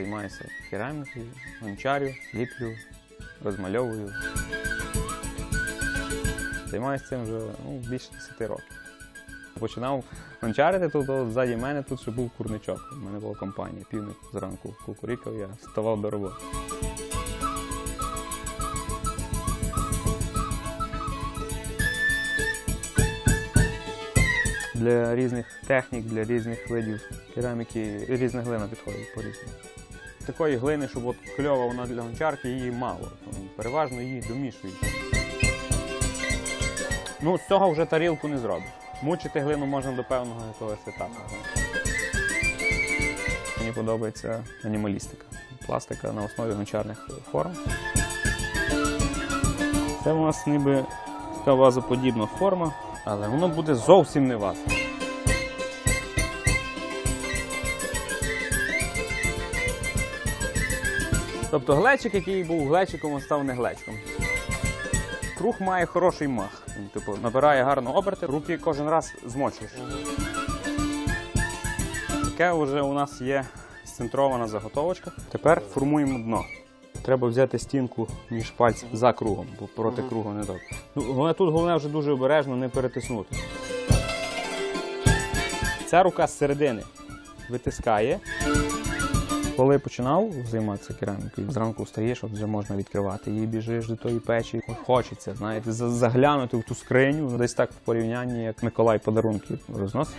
займаюся керамікою, гончарю, ліплю, розмальовую. Займаюся цим вже ну, більше 10 років. Починав гончарити тут, от ззаді мене тут ще був курничок. У мене була компанія, півник зранку кукурікав, я вставав до роботи. Для різних технік, для різних видів кераміки різна глина підходить по різному. Такої глини, щоб от кльова вона для гончарки, її мало. Переважно її домішують. Ну, з цього вже тарілку не зробиш. Мучити глину можна до певного якогось етапу. Мені подобається анімалістика. Пластика на основі гончарних форм. Це у нас ніби така вазоподібна форма, але воно буде зовсім не ваза. Тобто глечик, який був глечиком, став не глечиком. Круг має хороший мах. Він, типу, набирає гарно оберти, руки кожен раз змочуєш. Таке вже у нас є центрована заготовочка. Тепер формуємо дно. Треба взяти стінку між пальців за кругом, бо проти кругу не добре. Ну, тут головне вже дуже обережно не перетиснути. Ця рука з середини витискає. Коли починав займатися керамікою, зранку встаєш, от вже можна відкривати її, біжиш до тої печі. Хочеться, знаєте, заглянути в ту скриню, десь так в порівнянні, як Миколай подарунки розносить.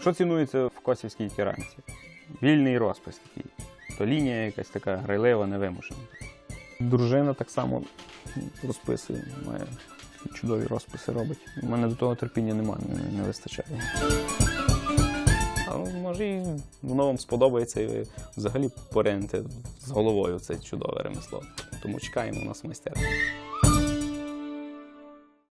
Що цінується в косівській кераміці? Вільний розпис такий. То лінія якась така грайлива, невимушена. Дружина так само розписує, має чудові розписи робить. У мене до того терпіння немає, не, не вистачає. А може і воно вам сподобається, і ви взагалі поринете з головою це чудове ремесло. Тому чекаємо у нас майстерні.